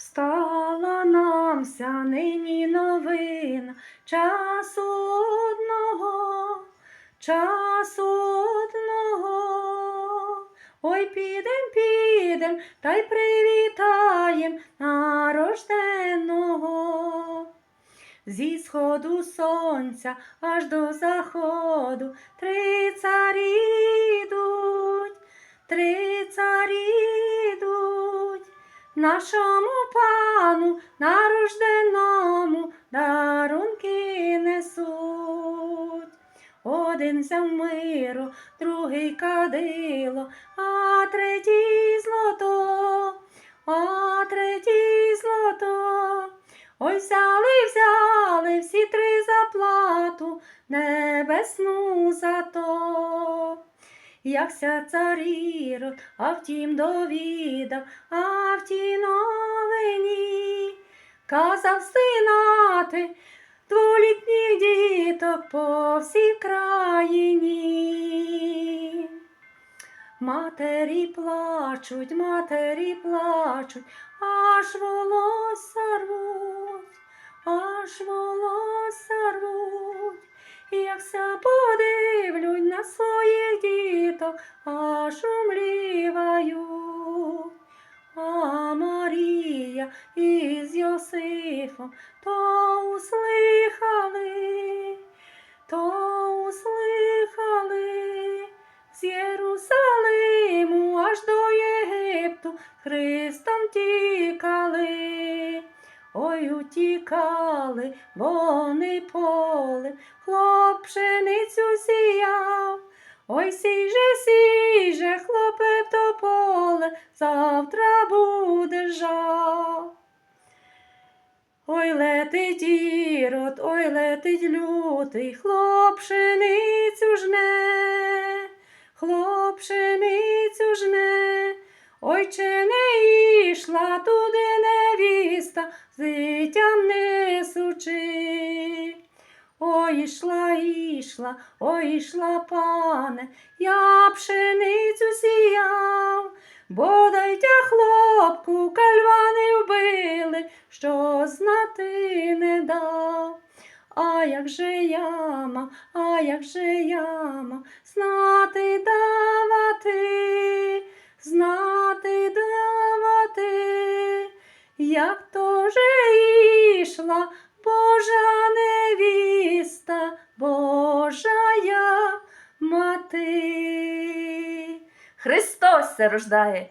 Стала намся нині новина часу одного, часу одного. Ой, підем, підем, та й привітаєм нарожденого. Зі сходу сонця аж до заходу три царі нашому пану нарожденому дарунки несуть. Один взяв миру, другий кадило, а третій злото, а третій злото. Ой, взяли, взяли всі три заплату небесну за то. Якся цар Ірод, а втім довідав, а в тій новині казав стинати дволітніх діток по всій країні. Матері плачуть, матері плачуть, аж волосся рвуть, аж волосся рвуть. Якся подивлюсь на своїх діток, аж умліваю. А Марія із Йосифом то услихали, то услихали з Єрусалиму аж до Єгипту Христом тікали. Ой, утікали, вони поле, хлоп пшеницю сіяв. Ой, сіже, сіже, хлопе в то поле, завтра буде жав. Ой, летить ірод, ой, летить лютий, хлоп пшеницю жне, хлоп пшеницю жне, ой, чи не йшла туди невіста, зитям несучи. Ой, ішла, ой, ішла, пане, я пшеницю сіяв, бодай тя хлопку кальвани вбили, що знати не дав. А як же яма, а як же яма, знати давати, знати давати, як то же ішла Божа невіста, Божая мати. Христос се рождає!